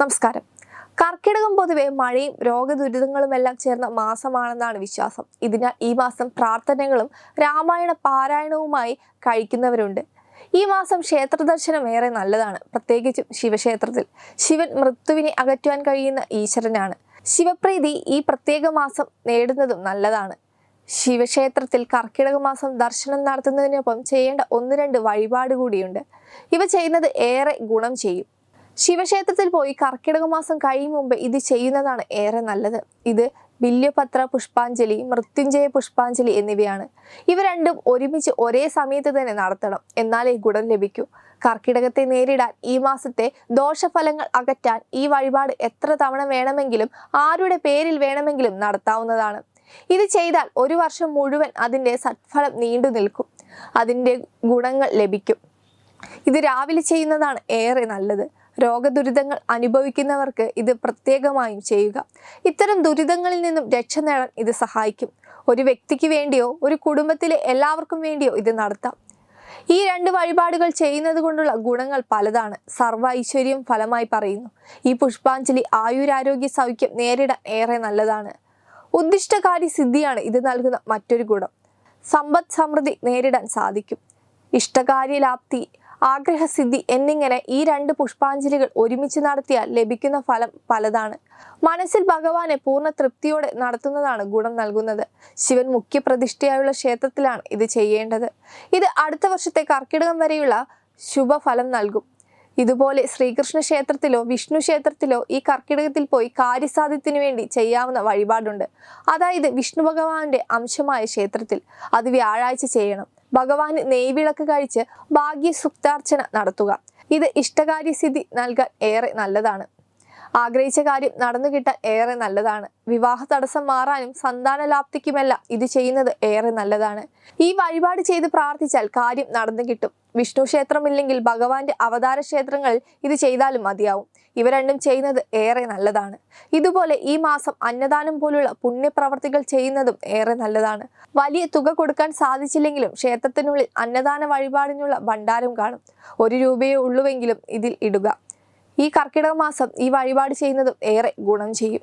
നമസ്കാരം. കർക്കിടകം പൊതുവെ മഴയും രോഗദുരിതങ്ങളും എല്ലാം ചേർന്ന മാസമാണെന്നാണ് വിശ്വാസം. ഇതിനാൽ ഈ മാസം പ്രാർത്ഥനകളും രാമായണ പാരായണവുമായി കഴിക്കുന്നവരുണ്ട്. ഈ മാസം ക്ഷേത്ര ദർശനം ഏറെ നല്ലതാണ്. പ്രത്യേകിച്ചും ശിവക്ഷേത്രത്തിൽ. ശിവൻ മൃത്യുവിനെ അകറ്റുവാൻ കഴിയുന്ന ഈശ്വരനാണ്. ശിവപ്രീതി ഈ പ്രത്യേക മാസം നേടുന്നതും നല്ലതാണ്. ശിവക്ഷേത്രത്തിൽ കർക്കിടക മാസം ദർശനം നടത്തുന്നതിനൊപ്പം ചെയ്യേണ്ട ഒന്ന് രണ്ട് വഴിപാട് കൂടിയുണ്ട്. ഇവ ചെയ്യുന്നത് ഏറെ ഗുണം ചെയ്യും. ശിവക്ഷേത്രത്തിൽ പോയി കർക്കിടക മാസം കഴിയും മുമ്പ് ഇത് ചെയ്യുന്നതാണ് ഏറെ നല്ലത്. ഇത് ബില്യപത്ര പുഷ്പാഞ്ജലി മൃത്യുഞ്ജയ പുഷ്പാഞ്ജലി എന്നിവയാണ്. ഇവ രണ്ടും ഒരുമിച്ച് ഒരേ സമയത്ത് തന്നെ നടത്തണം. എന്നാലേ ഗുണം ലഭിക്കൂ. കർക്കിടകത്തെ നേരിടാൻ ഈ മാസത്തെ ദോഷഫലങ്ങൾ അകറ്റാൻ ഈ വഴിപാട് എത്ര തവണ വേണമെങ്കിലും ആരുടെ പേരിൽ വേണമെങ്കിലും നടത്താവുന്നതാണ്. ഇത് ചെയ്താൽ ഒരു വർഷം മുഴുവൻ അതിന്റെ സത്ഫലം നീണ്ടു നിൽക്കും. അതിന്റെ ഗുണങ്ങൾ ലഭിക്കും. ഇത് രാവിലെ ചെയ്യുന്നതാണ് ഏറെ നല്ലത്. രോഗദുരിതങ്ങൾ അനുഭവിക്കുന്നവർക്ക് ഇത് പ്രത്യേകമായും ചെയ്യുക. ഇത്തരം ദുരിതങ്ങളിൽ നിന്നും രക്ഷ നേടാൻ ഇത് സഹായിക്കും. ഒരു വ്യക്തിക്ക് വേണ്ടിയോ ഒരു കുടുംബത്തിലെ എല്ലാവർക്കും വേണ്ടിയോ ഇത് നടത്താം. ഈ രണ്ട് വഴിപാടുകൾ ചെയ്യുന്നത് കൊണ്ടുള്ള ഗുണങ്ങൾ പലതാണ്. സർവ ഐശ്വര്യം ഫലമായി പറയുന്നു. ഈ പുഷ്പാഞ്ജലി ആയുരാരോഗ്യ സൗഖ്യം നേരിടാൻ ഏറെ നല്ലതാണ്. ഉദ്ദിഷ്ടകാരി സിദ്ധിയാണ് ഇത് നൽകുന്ന മറ്റൊരു ഗുണം. സമ്പദ് സമൃദ്ധി നേരിടാൻ സാധിക്കും. ഇഷ്ടകാര്യലാപ്തി ആഗ്രഹസിദ്ധി എന്നിങ്ങനെ ഈ രണ്ട് പുഷ്പാഞ്ജലികൾ ഒരുമിച്ച് നടത്തിയാൽ ലഭിക്കുന്ന ഫലം പലതാണ്. മനസ്സിൽ ഭഗവാനെ പൂർണ തൃപ്തിയോടെ നടത്തുന്നതാണ് ഗുണം നൽകുന്നത്. ശിവൻ മുഖ്യപ്രതിഷ്ഠയായുള്ള ക്ഷേത്രത്തിലാണ് ഇത് ചെയ്യേണ്ടത്. ഇത് അടുത്ത വർഷത്തെ കർക്കിടകം വരെയുള്ള ശുഭഫലം നൽകും. ഇതുപോലെ ശ്രീകൃഷ്ണ ക്ഷേത്രത്തിലോ വിഷ്ണു ക്ഷേത്രത്തിലോ ഈ കർക്കിടകത്തിൽ പോയി കാര്യസാധ്യത്തിന് വേണ്ടി ചെയ്യാവുന്ന വഴിപാടുണ്ട്. അതായത് വിഷ്ണു ഭഗവാന്റെ അംശമായ ക്ഷേത്രത്തിൽ അത് വ്യാഴാഴ്ച ചെയ്യണം. ഭഗവാന് നെയ്വിളക്ക് കഴിച്ച് ഭാഗ്യ സുക്താർച്ചന നടത്തുക. ഇത് ഇഷ്ടകാര്യസിദ്ധി നൽകാൻ ഏറെ നല്ലതാണ്. ആഗ്രഹിച്ച കാര്യം നടന്നു കിട്ടാൻ ഏറെ നല്ലതാണ്. വിവാഹ തടസ്സം മാറാനും സന്താനലാപ്തിക്കുമെല്ലാം ഇത് ചെയ്യുന്നത് ഏറെ നല്ലതാണ്. ഈ വഴിപാട് ചെയ്ത് പ്രാർത്ഥിച്ചാൽ കാര്യം നടന്നു കിട്ടും. വിഷ്ണു ക്ഷേത്രമില്ലെങ്കിൽ ഭഗവാന്റെ അവതാര ക്ഷേത്രങ്ങളിൽ ഇത് ചെയ്താലും മതിയാവും. ഇവ രണ്ടും ചെയ്യുന്നത് ഏറെ നല്ലതാണ്. ഇതുപോലെ ഈ മാസം അന്നദാനം പോലുള്ള പുണ്യപ്രവർത്തികൾ ചെയ്യുന്നതും ഏറെ നല്ലതാണ്. വലിയ തുക കൊടുക്കാൻ സാധിച്ചില്ലെങ്കിലും ക്ഷേത്രത്തിനുള്ളിൽ അന്നദാന വഴിപാടിനുള്ള ഭണ്ഡാരം കാണും. ഒരു രൂപയേ ഉള്ളുവെങ്കിലും ഇതിൽ ഇടുക. ഈ കർക്കിടക മാസം ഈ വഴിപാട് ചെയ്യുന്നതും ഏറെ ഗുണം ചെയ്യും.